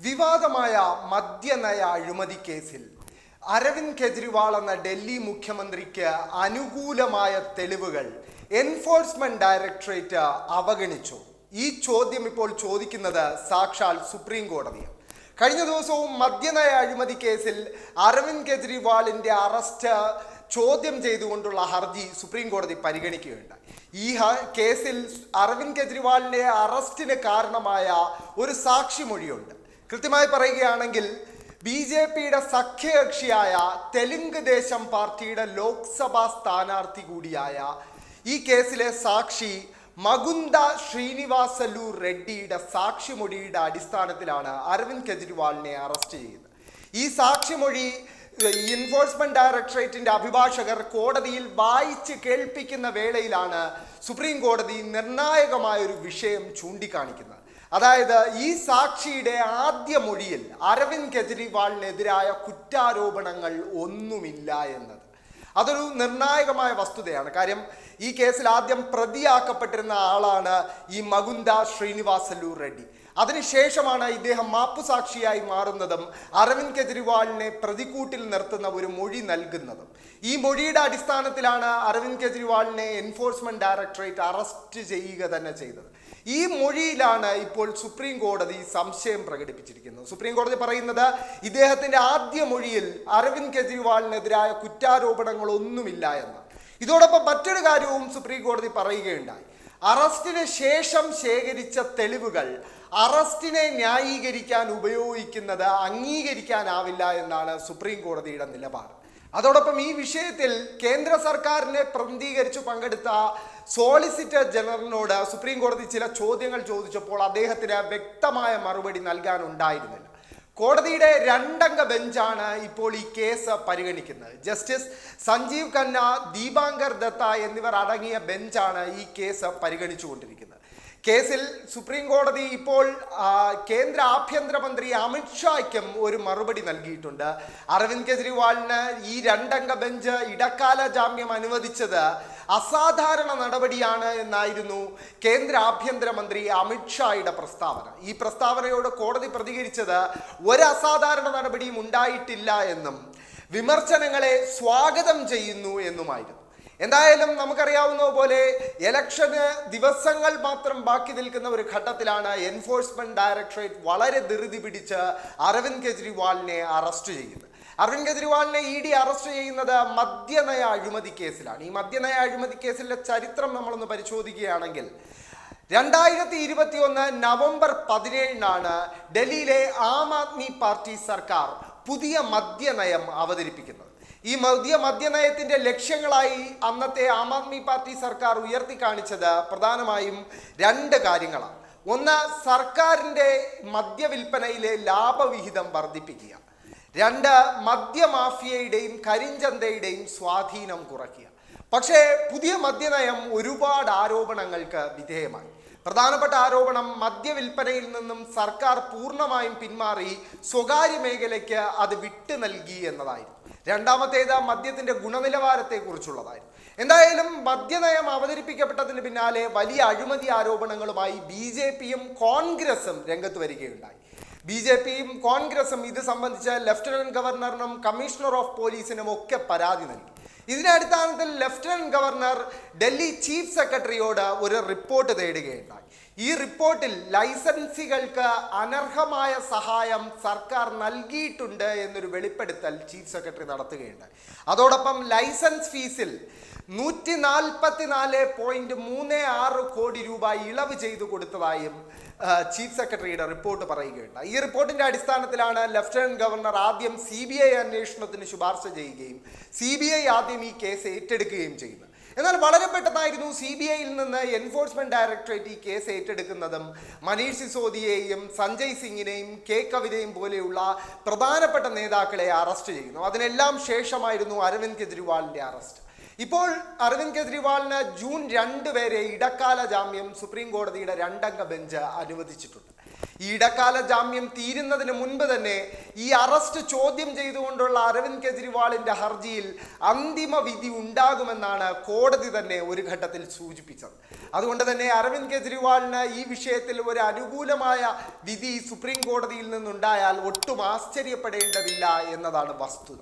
വിവാദമായ മദ്യനയ അഴിമതി കേസിൽ അരവിന്ദ് കെജ്രിവാൾ എന്ന ഡൽഹി മുഖ്യമന്ത്രിക്ക് അനുകൂലമായ തെളിവുകൾ എൻഫോഴ്സ്മെന്റ് ഡയറക്ടറേറ്റ് അവഗണിച്ചു. ഈ ചോദ്യം ഇപ്പോൾ ചോദിക്കുന്നത് സാക്ഷാൽ സുപ്രീം കോടതിയാണ്. കഴിഞ്ഞ ദിവസവും മദ്യനയ അഴിമതി കേസിൽ അരവിന്ദ് കെജ്രിവാളിന്റെ അറസ്റ്റ് ചോദ്യം ചെയ്തുകൊണ്ടുള്ള ഹർജി സുപ്രീം കോടതി പരിഗണിക്കുകയുണ്ടായി. ഈ കേസിൽ അരവിന്ദ് കെജ്രിവാളിന്റെ അറസ്റ്റിന് കാരണമായ ഒരു സാക്ഷിമൊഴിയുണ്ട്. കൃത്യമായി പറയുകയാണെങ്കിൽ ബി ജെ പിയുടെ സഖ്യകക്ഷിയായ തെലുങ്ക് ദേശം പാർട്ടിയുടെ ലോക്സഭാ സ്ഥാനാർത്ഥി കൂടിയായ ഈ കേസിലെ സാക്ഷി മകുന്ദ ശ്രീനിവാസലു റെഡ്ഡിയുടെ സാക്ഷിമൊഴിയുടെ അടിസ്ഥാനത്തിലാണ് അരവിന്ദ് കെജ്രിവാളിനെ അറസ്റ്റ് ചെയ്തത് ഈ സാക്ഷിമൊഴി എൻഫോഴ്സ്മെന്റ് ഡയറക്ടറേറ്റിന്റെ അഭിഭാഷകർ കോടതിയിൽ വായിച്ച് കേൾപ്പിക്കുന്ന വേളയിലാണ് സുപ്രീം കോടതി നിർണായകമായ ഒരു വിഷയം ചൂണ്ടിക്കാണിക്കുന്നത്. അതായത് ഈ സാക്ഷിയുടെ ആദ്യ മൊഴിയിൽ അരവിന്ദ് കെജ്രിവാളിനെതിരായ കുറ്റാരോപണങ്ങൾ ഒന്നുമില്ല എന്നത്. അതൊരു നിർണായകമായ വസ്തുതയാണ്. കാര്യം ഈ കേസിൽ ആദ്യം പ്രതിയാക്കപ്പെട്ടിരുന്ന ആളാണ് ഈ മകുന്ദ ശ്രീനിവാസലു റെഡ്ഡി. അതിനുശേഷമാണ് ഇദ്ദേഹം മാപ്പുസാക്ഷിയായി മാറുന്നതും അരവിന്ദ് കെജ്രിവാളിനെ പ്രതിക്കൂട്ടിൽ നിർത്തുന്ന ഒരു മൊഴി നൽകുന്നതും. ഈ മൊഴിയുടെ അടിസ്ഥാനത്തിലാണ് അരവിന്ദ് കെജ്രിവാളിനെ എൻഫോഴ്സ്മെന്റ് ഡയറക്ടറേറ്റ് അറസ്റ്റ് ചെയ്യുക തന്നെ ചെയ്തത്. ഈ മൊഴിയിലാണ് ഇപ്പോൾ സുപ്രീം കോടതി സംശയം പ്രകടിപ്പിച്ചിരിക്കുന്നത്. സുപ്രീം കോടതി പറയുന്നത് ഇദ്ദേഹത്തിന്റെ ആദ്യ മൊഴിയിൽ അരവിന്ദ് കെജ്രിവാളിനെതിരായ കുറ്റാരോപണങ്ങളൊന്നുമില്ല എന്ന്. ഇതോടൊപ്പം മറ്റൊരു കാര്യവും സുപ്രീം കോടതി പറയുകയുണ്ടായി. അറസ്റ്റിന് ശേഷം ശേഖരിച്ച തെളിവുകൾ അറസ്റ്റിനെ ന്യായീകരിക്കാൻ ഉപയോഗിക്കുന്നത് അംഗീകരിക്കാനാവില്ല എന്നാണ് സുപ്രീം കോടതിയുടെ നിലപാട്. അതോടൊപ്പം ഈ വിഷയത്തിൽ കേന്ദ്ര സർക്കാരിനെ പ്രതിനിധീകരിച്ചു പങ്കെടുത്ത സോളിസിറ്റർ ജനറലിനോട് സുപ്രീം കോടതി ചില ചോദ്യങ്ങൾ ചോദിച്ചപ്പോൾ അദ്ദേഹത്തിന് വ്യക്തമായ മറുപടി നൽകാനുണ്ടായിരുന്നില്ല. കോടതിയുടെ രണ്ടംഗ ബെഞ്ചാണ് ഇപ്പോൾ ഈ കേസ് പരിഗണിക്കുന്നത്. ജസ്റ്റിസ് സഞ്ജീവ് ഖന്ന ദീപാങ്കർ ദത്ത എന്നിവർ അടങ്ങിയ ബെഞ്ചാണ് ഈ കേസ് പരിഗണിച്ചുകൊണ്ടിരിക്കുന്നത്. കേസിൽ സുപ്രീം കോടതി ഇപ്പോൾ കേന്ദ്ര ആഭ്യന്തരമന്ത്രി അമിത്ഷായ്ക്കും ഒരു മറുപടി നൽകിയിട്ടുണ്ട്. അരവിന്ദ് കെജ്രിവാളിന് ഈ രണ്ടംഗ ബെഞ്ച് ഇടക്കാല ജാമ്യം അനുവദിച്ചത് അസാധാരണ നടപടിയാണ് എന്നായിരുന്നു കേന്ദ്ര ആഭ്യന്തരമന്ത്രി അമിത്ഷായുടെ പ്രസ്താവന. ഈ പ്രസ്താവനയോട് കോടതി പ്രതികരിച്ചത് ഒരു അസാധാരണ നടപടിയും ഉണ്ടായിട്ടില്ല എന്നും വിമർശനങ്ങളെ സ്വാഗതം ചെയ്യുന്നു എന്നുമായിരുന്നു. എന്തായാലും നമുക്കറിയാവുന്ന പോലെ ഇലക്ഷന് ദിവസങ്ങൾ മാത്രം ബാക്കി നിൽക്കുന്ന ഒരു ഘട്ടത്തിലാണ് എൻഫോഴ്സ്മെന്റ് ഡയറക്ടറേറ്റ് വളരെ ധൃതി പിടിച്ച് അരവിന്ദ് കെജ്രിവാളിനെ അറസ്റ്റ് ചെയ്യുന്നത്. അരവിന്ദ് കെജ്രിവാളിനെ ഇ ഡി അറസ്റ്റ് ചെയ്യുന്നത് മദ്യനയ അഴിമതി കേസിലാണ്. ഈ മദ്യനയ അഴിമതി കേസിലെ ചരിത്രം നമ്മളൊന്ന് പരിശോധിക്കുകയാണെങ്കിൽ രണ്ടായിരത്തി ഇരുപത്തി ഒന്ന് നവംബർ പതിനേഴിനാണ് ഡൽഹിയിലെ ആം ആദ്മി പാർട്ടി സർക്കാർ പുതിയ മദ്യനയം അവതരിപ്പിക്കുന്നത്. ഈ മദ്യ മദ്യനയത്തിന്റെ ലക്ഷ്യങ്ങളായി അന്നത്തെ ആം ആദ്മി പാർട്ടി സർക്കാർ ഉയർത്തി കാണിച്ചത് പ്രധാനമായും രണ്ട് കാര്യങ്ങളാണ്. ഒന്ന് സർക്കാരിന്റെ മദ്യവിൽപ്പനയിലെ ലാഭവിഹിതം വർദ്ധിപ്പിക്കുക. രണ്ട് മദ്യമാഫിയയുടെയും കരിഞ്ചന്തയുടെയും സ്വാധീനം കുറയ്ക്കുക. പക്ഷേ പുതിയ മദ്യനയം ഒരുപാട് ആരോപണങ്ങൾക്ക് വിധേയമായി. പ്രധാനപ്പെട്ട ആരോപണം മദ്യവിൽപ്പനയിൽ നിന്നും സർക്കാർ പൂർണമായും പിന്മാറി സ്വകാര്യ മേഖലയ്ക്ക് അത് വിട്ടു നൽകി എന്നതായിരുന്നു. രണ്ടാമത്തേത് മദ്യത്തിന്റെ ഗുണനിലവാരത്തെക്കുറിച്ചുള്ളതായിരുന്നു. എന്തായാലും മദ്യനയം അവതരിപ്പിക്കപ്പെട്ടതിന് പിന്നാലെ വലിയ അഴിമതി ആരോപണങ്ങളുമായി ബി ജെ പിയും കോൺഗ്രസും രംഗത്ത് വരികയുണ്ടായി. ബി ജെ പിയും കോൺഗ്രസും ഇത് സംബന്ധിച്ച് ലഫ്റ്റനന്റ് ഗവർണറിനും കമ്മീഷണർ ഓഫ് പോലീസിനും ഒക്കെ പരാതി നൽകി. ഇതിന്റെ അടിസ്ഥാനത്തിൽ ലഫ്റ്റനന്റ് ഗവർണർ ഡൽഹി ചീഫ് സെക്രട്ടറിയോട് ഒരു റിപ്പോർട്ട് തേടുകയുണ്ടായി. ഈ റിപ്പോർട്ടിൽ ലൈസൻസികൾക്ക് അനർഹമായ സഹായം സർക്കാർ നൽകിയിട്ടുണ്ട് എന്നൊരു വെളിപ്പെടുത്തൽ ചീഫ് സെക്രട്ടറി നടത്തുകയുണ്ട് അതോടൊപ്പം ലൈസൻസ് ഫീസിൽ നൂറ്റി നാൽപ്പത്തിനാല് പോയിന്റ് മൂന്ന് ആറ് കോടി രൂപ ഇളവ് ചെയ്തു കൊടുത്തതായും ചീഫ് സെക്രട്ടറിയുടെ റിപ്പോർട്ട് പറയുകയുണ്ട് ഈ റിപ്പോർട്ടിന്റെ അടിസ്ഥാനത്തിലാണ് ലഫ്റ്റനന്റ് ഗവർണർ ആദ്യം സി ബി ഐ അന്വേഷണത്തിന് ശുപാർശ ചെയ്യുകയും സി ബി ഐ ആദ്യം ഈ കേസ് ഏറ്റെടുക്കുകയും ചെയ്യുന്നത്. എന്നാൽ വളരെ പെട്ടെന്നായിരുന്നു സി ബി ഐയിൽ നിന്ന് എൻഫോഴ്സ്മെന്റ് ഡയറക്ടറേറ്റ് ഈ കേസ് ഏറ്റെടുക്കുന്നതും മനീഷ് സിസോദിയെയും സഞ്ജയ് സിംഗിനെയും കെ കവിതയും പോലെയുള്ള പ്രധാനപ്പെട്ട നേതാക്കളെ അറസ്റ്റ് ചെയ്യുന്നു. അതിനെല്ലാം ശേഷമായിരുന്നു അരവിന്ദ് കെജ്രിവാളിന്റെ അറസ്റ്റ് ഇപ്പോൾ അരവിന്ദ് കെജ്രിവാളിന് ജൂൺ രണ്ട് വരെ ഇടക്കാല ജാമ്യം സുപ്രീം കോടതിയുടെ രണ്ടംഗ ബെഞ്ച് അനുവദിച്ചിട്ടുണ്ട്. ഇടക്കാല ജാമ്യം തീരുന്നതിന് മുൻപ് തന്നെ ഈ അറസ്റ്റ് ചോദ്യം ചെയ്തുകൊണ്ടുള്ള അരവിന്ദ് കെജ്രിവാളിന്റെ ഹർജിയിൽ അന്തിമ വിധി ഉണ്ടാകുമെന്നാണ് കോടതി തന്നെ ഒരു ഘട്ടത്തിൽ സൂചിപ്പിച്ചത്. അതുകൊണ്ട് തന്നെ അരവിന്ദ് കെജ്രിവാളിന് ഈ വിഷയത്തിൽ ഒരു അനുകൂലമായ വിധി സുപ്രീം കോടതിയിൽ നിന്നുണ്ടായാൽ ഒട്ടും ആശ്ചര്യപ്പെടേണ്ടതില്ല എന്നതാണ് വസ്തുത.